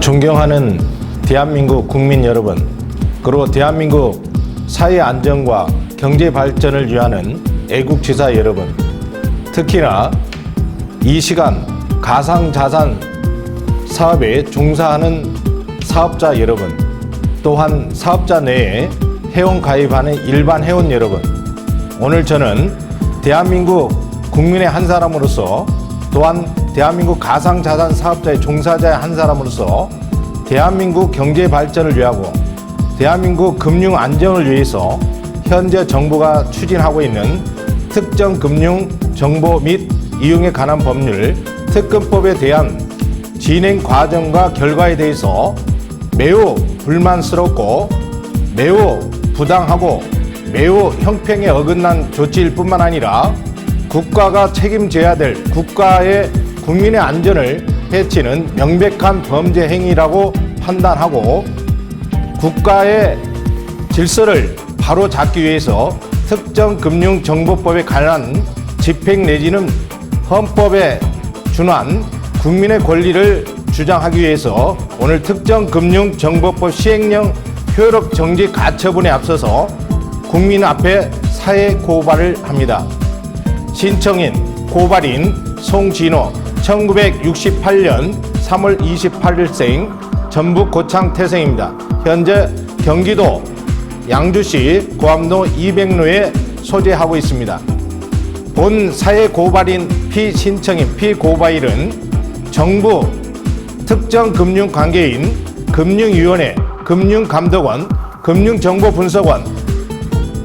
존경하는 대한민국 국민 여러분, 그리고 대한민국 사회 안정과 경제 발전을 위하는 애국지사 여러분, 특히나 이 시간 가상자산 사업에 종사하는 사업자 여러분, 또한 사업자 내에 회원 가입하는 일반 회원 여러분, 오늘 저는 대한민국 국민의 한 사람으로서 또한 대한민국 가상자산 사업자의 종사자의 한 사람으로서 대한민국 경제 발전을 위하고 대한민국 금융 안정을 위해서 현재 정부가 추진하고 있는 특정 금융 정보 및 이용에 관한 법률 특검법에 대한 진행 과정과 결과에 대해서 매우 불만스럽고 매우 부당하고 매우 형평에 어긋난 조치일 뿐만 아니라 국가가 책임져야 될 국가의 국민의 안전을 해치는 명백한 범죄 행위라고 판단하고 국가의 질서를 바로 잡기 위해서 특정 금융정보법에 관한 집행 내지는 헌법에 준한 국민의 권리를 주장하기 위해서 오늘 특정 금융정보법 시행령 효력 정지 가처분에 앞서서 국민 앞에 사회 고발을 합니다. 신청인 고발인 송진호 1968년 3월 28일생 전북 고창 태생입니다. 현재 경기도 양주시 고암동 200로에 소재하고 있습니다. 본 사회 고발인 피신청인 피고발인은 정부 특정 금융 관계인 금융위원회, 금융감독원, 금융정보분석원,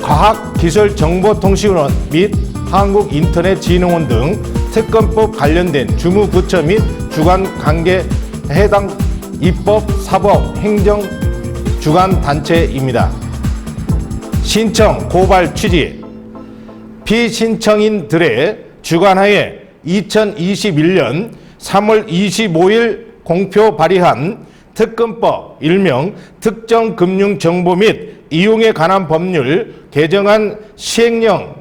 과학기술정보통신원 및 한국인터넷진흥원 등 특검법 관련된 주무부처 및 주관 관계 해당 입법, 사법, 행정 주관 단체입니다. 신청, 고발 취지 피신청인들의 주관하에 2021년 3월 25일 공표 발의한 특검법 일명 특정 금융 정보 및 이용에 관한 법률 개정안 시행령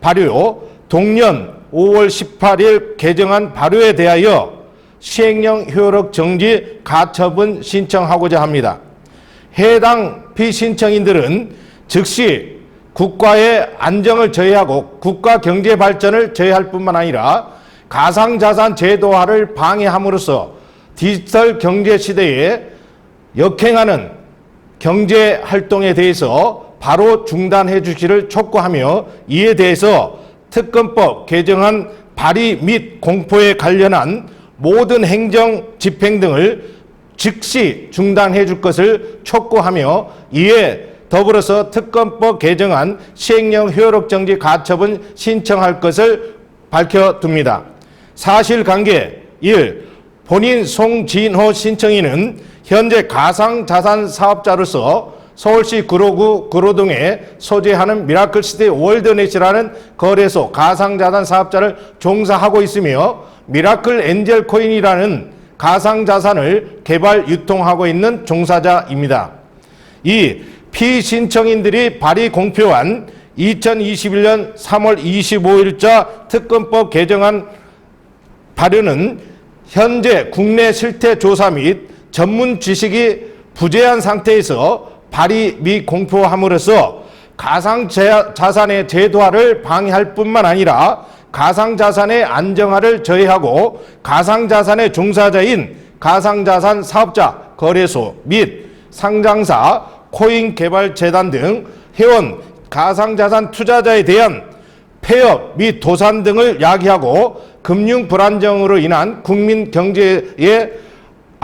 발효 동년 5월 18일 개정안 발효에 대하여 시행령 효력 정지 가처분 신청하고자 합니다. 해당 피신청인들은 즉시 국가의 안정을 저해하고 국가 경제 발전을 저해할 뿐만 아니라 가상자산 제도화를 방해함으로써 디지털 경제 시대에 역행하는 경제 활동에 대해서 바로 중단해 주시를 촉구하며 이에 대해서 특검법 개정안 발의 및 공포에 관련한 모든 행정 집행 등을 즉시 중단해 줄 것을 촉구하며 이에 더불어서 특검법 개정안 시행령 효력 정지 가처분 신청할 것을 밝혀둡니다. 사실관계 1. 본인 송진호 신청인은 현재 가상자산 사업자로서 서울시 구로구 구로동에 소재하는 미라클시티 월드넷이라는 거래소 가상자산 사업자를 종사하고 있으며 미라클 엔젤 코인이라는 가상자산을 개발 유통하고 있는 종사자입니다. 이 피신청인들이 발의 공표한 2021년 3월 25일자 특검법 개정안 발효는 현재 국내 실태 조사 및 전문 지식이 부재한 상태에서 발의 및 공표함으로써 가상 자산의 제도화를 방해할 뿐만 아니라 가상 자산의 안정화를 저해하고 가상 자산의 종사자인 가상 자산 사업자 거래소 및 상장사 코인 개발 재단 등 회원 가상 자산 투자자에 대한 폐업 및 도산 등을 야기하고 금융 불안정으로 인한 국민 경제에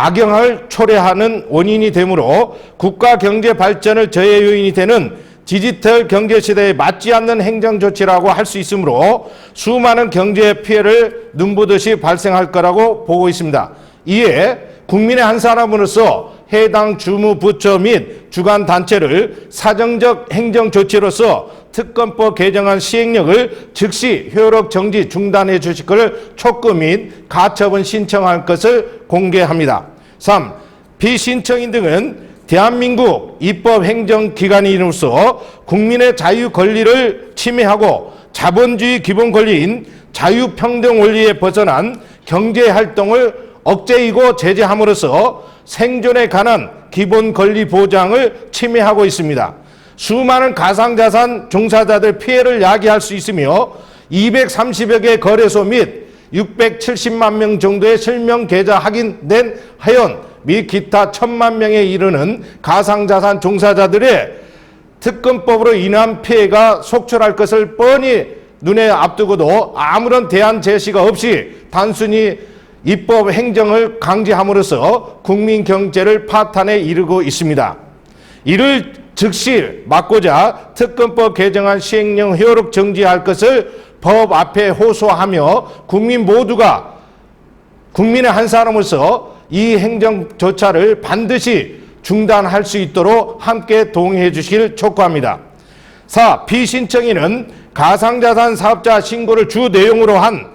악영향을 초래하는 원인이 되므로 국가 경제 발전을 저해 요인이 되는 디지털 경제 시대에 맞지 않는 행정 조치라고 할 수 있으므로 수많은 경제 피해를 눈보듯이 발생할 거라고 보고 있습니다. 이에 국민의 한 사람으로서 해당 주무부처 및 주관 단체를 사정적 행정 조치로서 특검법 개정안 시행령을 즉시 효력 정지 중단해 주실 것을 촉구 및 가처분 신청할 것을 공개합니다. 3. 비신청인 등은 대한민국 입법 행정 기관인으로서 국민의 자유 권리를 침해하고 자본주의 기본 권리인 자유평등 원리에 벗어난 경제 활동을 억제이고 제재함으로써 생존에 관한 기본 권리 보장을 침해하고 있습니다. 수많은 가상자산 종사자들 피해를 야기할 수 있으며 230여 개 거래소 및 670만 명 정도의 실명 계좌 확인된 회원 및 기타 천만 명에 이르는 가상자산 종사자들의 특검법으로 인한 피해가 속출할 것을 뻔히 눈에 앞두고도 아무런 대안 제시가 없이 단순히 입법 행정을 강제함으로써 국민 경제를 파탄에 이르고 있습니다. 이를 즉시 막고자 특검법 개정안 시행령 효력 정지할 것을 법 앞에 호소하며 국민 모두가 국민의 한 사람으로서 이 행정 조차를 반드시 중단할 수 있도록 함께 동의해 주시길 촉구합니다. 4. 피신청인은 가상자산 사업자 신고를 주 내용으로 한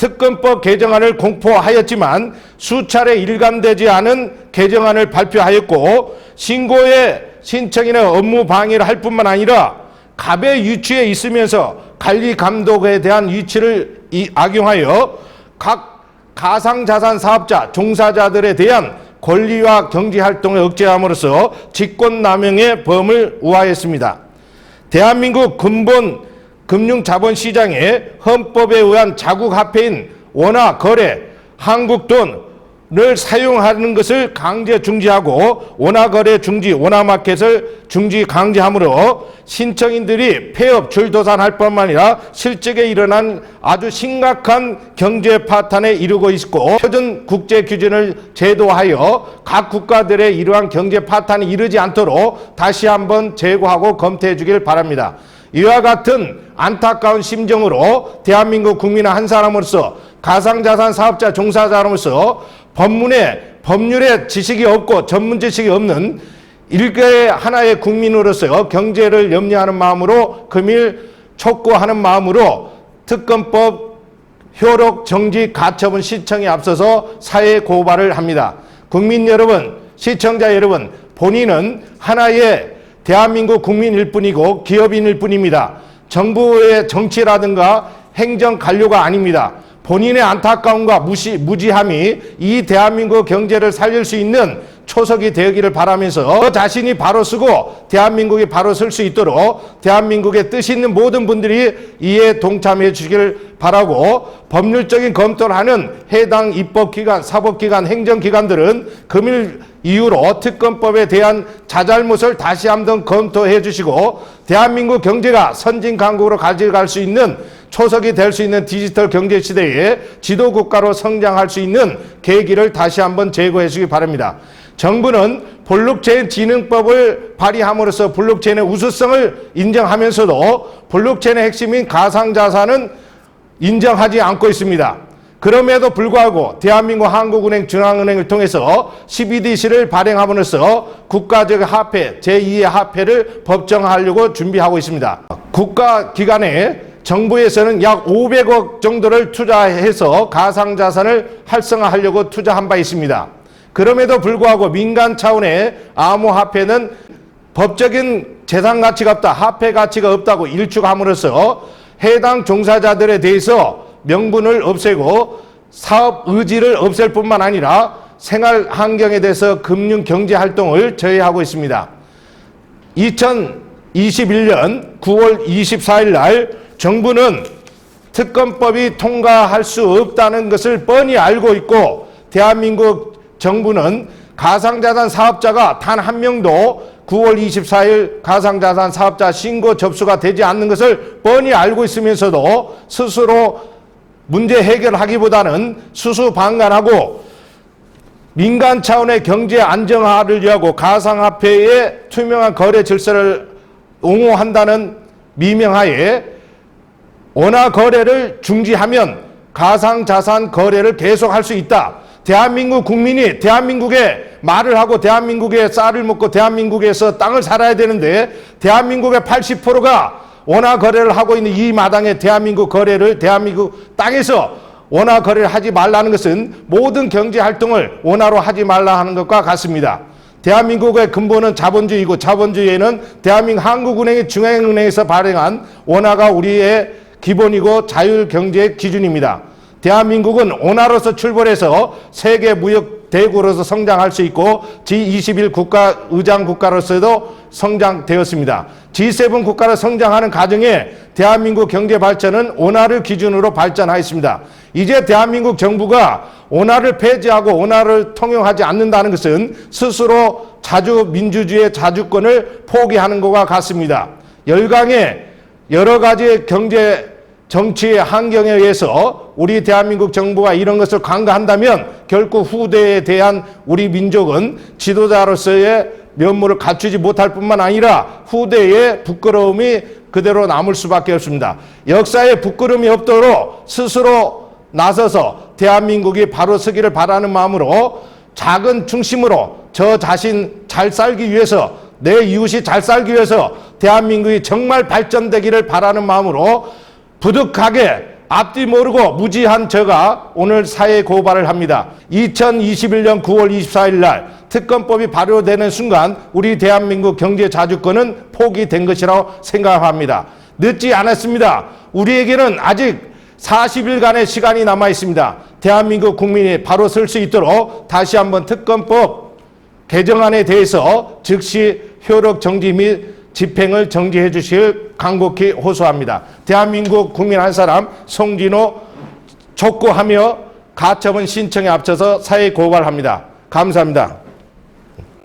특검법 개정안을 공포하였지만 수차례 일관되지 않은 개정안을 발표하였고 신고의 신청인의 업무 방해를 할 뿐만 아니라 갑의 위치에 있으면서 관리 감독에 대한 위치를 이- 악용하여 각 가상자산 사업자 종사자들에 대한 권리와 경제 활동을 억제함으로써 직권남용의 범을 우하했습니다. 대한민국 근본 금융자본시장에 헌법에 의한 자국화폐인 원화 거래, 한국돈을 사용하는 것을 강제 중지하고 원화 거래 중지, 원화 마켓을 중지 강제함으로 신청인들이 폐업 줄도산할 뿐만 아니라 실적에 일어난 아주 심각한 경제 파탄에 이르고 있고 표준 국제 규준을 제도하여 각 국가들의 이러한 경제 파탄이 이르지 않도록 다시 한번 제고하고 검토해 주길 바랍니다. 이와 같은 안타까운 심정으로 대한민국 국민의 한 사람으로서 가상자산 사업자 종사자로서 법문에 법률에 지식이 없고 전문 지식이 없는 일개의 하나의 국민으로서 경제를 염려하는 마음으로 금일 촉구하는 마음으로 특검법 효력 정지 가처분 시청에 앞서서 사회 고발을 합니다. 국민 여러분, 시청자 여러분, 본인은 하나의 대한민국 국민일 뿐이고 기업인일 뿐입니다. 정부의 정치라든가 행정 관료가 아닙니다. 본인의 안타까움과 무시, 무지함이 이 대한민국 경제를 살릴 수 있는 초석이 되기를 바라면서 자신이 바로 쓰고 대한민국이 바로 쓸 수 있도록 대한민국의 뜻 있는 모든 분들이 이에 동참해 주시길 바라고 법률적인 검토를 하는 해당 입법기관, 사법기관, 행정기관들은 금일 이후로 특검법에 대한 자잘못을 다시 한번 검토해 주시고 대한민국 경제가 선진 강국으로 가져갈 수 있는 초석이 될 수 있는 디지털 경제 시대에 지도 국가로 성장할 수 있는 계기를 다시 한번 제고해 주기 바랍니다. 정부는 블록체인 진흥법을 발의함으로써 블록체인의 우수성을 인정하면서도 블록체인의 핵심인 가상자산은 인정하지 않고 있습니다. 그럼에도 불구하고 대한민국 한국은행 중앙은행을 통해서 CBDC를 발행함으로써 국가적 화폐 제2의 화폐를 법정하려고 준비하고 있습니다. 국가 기관에 정부에서는 약 500억 정도를 투자해서 가상자산을 활성화하려고 투자한 바 있습니다. 그럼에도 불구하고 민간 차원의 암호화폐는 법적인 재산 가치가 없다, 화폐 가치가 없다고 일축함으로써 해당 종사자들에 대해서 명분을 없애고 사업 의지를 없앨 뿐만 아니라 생활 환경에 대해서 금융 경제 활동을 저해하고 있습니다. 2021년 9월 24일 날 정부는 특검법이 통과할 수 없다는 것을 뻔히 알고 있고 대한민국 정부는 가상자산 사업자가 단 한 명도 9월 24일 가상자산 사업자 신고 접수가 되지 않는 것을 뻔히 알고 있으면서도 스스로 문제 해결하기보다는 수수방관하고 민간 차원의 경제 안정화를 위하고 가상화폐의 투명한 거래 질서를 옹호한다는 미명하에 원화 거래를 중지하면 가상자산 거래를 계속할 수 있다. 대한민국 국민이 대한민국에 말을 하고 대한민국에 쌀을 먹고 대한민국에서 땅을 살아야 되는데 대한민국의 80%가 원화 거래를 하고 있는 이 마당에 대한민국 거래를 대한민국 땅에서 원화 거래를 하지 말라는 것은 모든 경제 활동을 원화로 하지 말라 하는 것과 같습니다. 대한민국의 근본은 자본주의고 자본주의에는 대한민국 한국은행의 중앙은행에서 발행한 원화가 우리의 기본이고 자율 경제의 기준입니다. 대한민국은 원화로서 출발해서 세계 무역 대국으로서 성장할 수 있고 G21 국가 의장 국가로서도 성장되었습니다. G7 국가로 성장하는 과정에 대한민국 경제 발전은 원화를 기준으로 발전하였습니다. 이제 대한민국 정부가 원화를 폐지하고 원화를 통용하지 않는다는 것은 스스로 자주 민주주의의 자주권을 포기하는 것과 같습니다. 열강의 여러 가지 경제 정치의 환경에 의해서 우리 대한민국 정부가 이런 것을 강구한다면 결코 후대에 대한 우리 민족은 지도자로서의 면모를 갖추지 못할 뿐만 아니라 후대의 부끄러움이 그대로 남을 수밖에 없습니다. 역사에 부끄러움이 없도록 스스로 나서서 대한민국이 바로 서기를 바라는 마음으로 작은 중심으로 저 자신 잘 살기 위해서 내 이웃이 잘 살기 위해서 대한민국이 정말 발전되기를 바라는 마음으로 부득하게 앞뒤 모르고 무지한 저가 오늘 사회 고발을 합니다. 2021년 9월 24일 날 특검법이 발효되는 순간 우리 대한민국 경제 자주권은 포기된 것이라고 생각합니다. 늦지 않았습니다. 우리에게는 아직 40일간의 시간이 남아 있습니다. 대한민국 국민이 바로 설수 있도록 다시 한번 특검법 개정안에 대해서 즉시 효력 정지 및 집행을 정지해 주실 간곡히 호소합니다. 대한민국 국민 한 사람 송진호 촉구하며 가처분 신청에 앞서서 사회 고발합니다. 감사합니다.